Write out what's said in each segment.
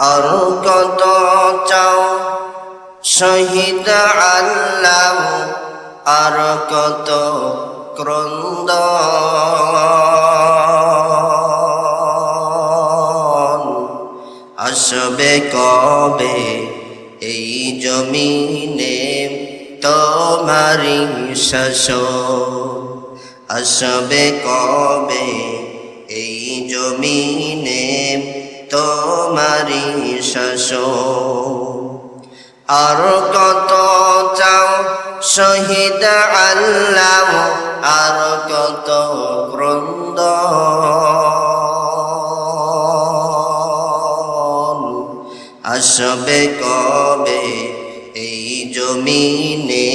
আর কত চাও? শহীদ আল্লাহ, আর কত ক্রন্দ। আসবে কবে এই জমিনে তোমারি শাসন? আসবে কবে এই জমিনে তোমারি শাসন আর কত চাও শহীদ আল্লাহ, আর কত ক্রন্দ। আসবে কবে এই জমিনে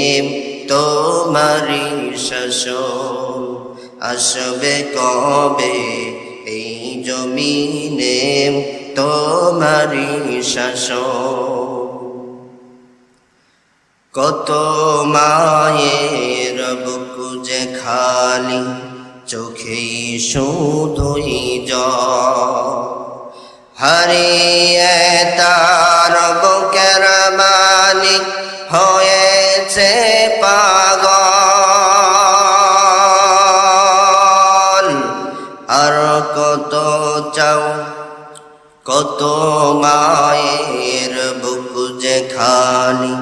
তোমারি শাসন আসবে কবে এই জমিনে তোমারি শাসন কত মায়ের বুকু যে খালি চোখেই শুধুই জ হারিয়ে তার আর কত চাও, কত মায়ের বুক যে খালি,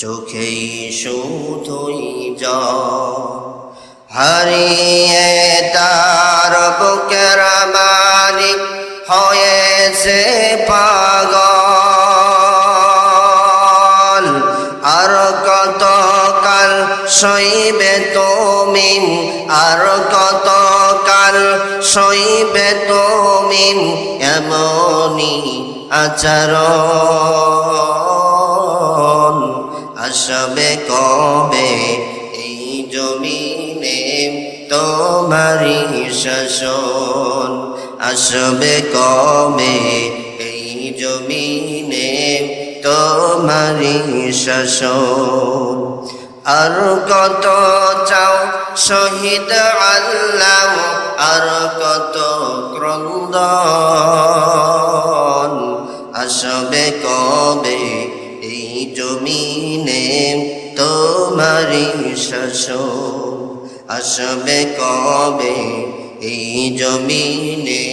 চোখেই শুধুই যা হারিয়ে তার বুকের মালিক হয়েছে পাগল। আর কত কাল সইবে তুমি, আর কত কাল সইবে তুমি এমনি আচরণ। আসবে কবে এই জমিনে তোমারি শাসন? আসবে কবে এই জমিনে তোমারি শাসন? আর কত চাও শহীদ আল্লাহ আর কত ক্রন্দন আসবে কবে এই জমিনে? তোমারি শাসন আসবে কবে এই জমিনে?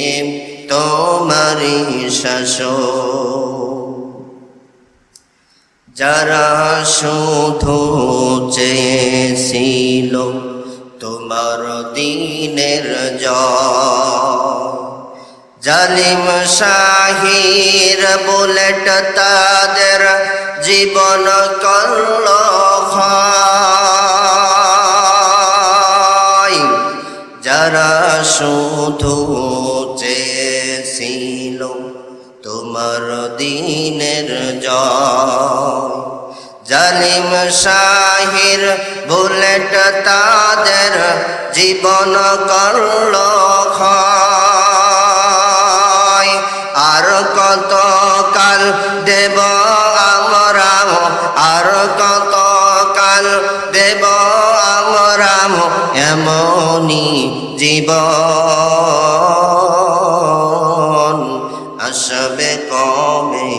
তোমারি শাসন। যারা শুধু চেয়েছিল তোমার দিনের জালিম শাহির বুলেট তাদের জীবন করল। যারা শুধু চেয়েছিল তোমার দিনের জয় জালিম শাহির বুলেট তাদের জীবন করল। আর কত কাল দেব আমরা আর কত কাল দেব আমরা এমনি জীবন আসবে কবে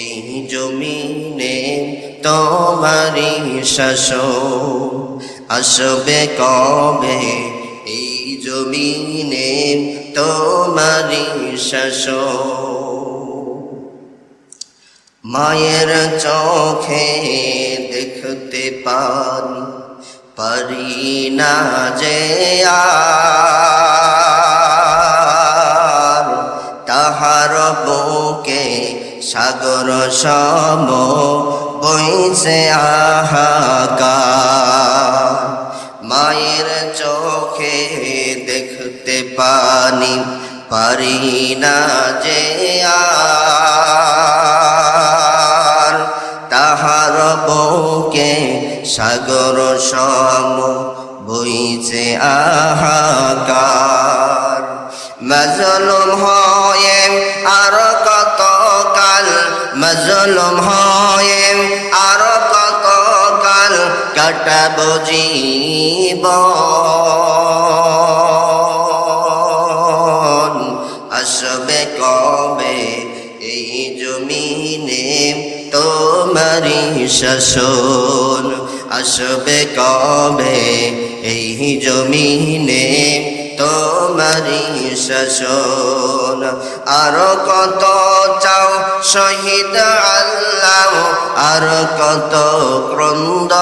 এই জমিনে? তোমারি শাসন আসবে কবে? এই জমিনে তোমারি শাসন মায়ের চোখে দেখতে পারি পারি না যে তাহার বুকে সাগর সম বইছে আহাকার। মায়ের চোখে দেখতে পানি, পারি না যে আর। তাহার বউকে সাগর সম বইছে আহাকার। মজলুম হয়ে আর মজলুম হয়ে আর কত কাল কাটাব জীবন? আসবে কবে এই জমিনে তোমারি শাসন? আসবে কবে এই জমিনে তোমারি শাসন? আর কত চাও শহীদ আল্লাহ আর কত ক্রন্দন।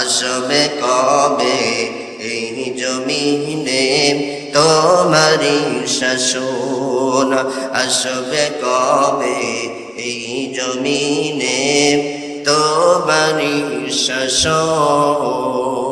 আসবে কবে এই জমিনে তোমারি শাসন? আসবে কবে এই জমিনে তোমারি শাসন?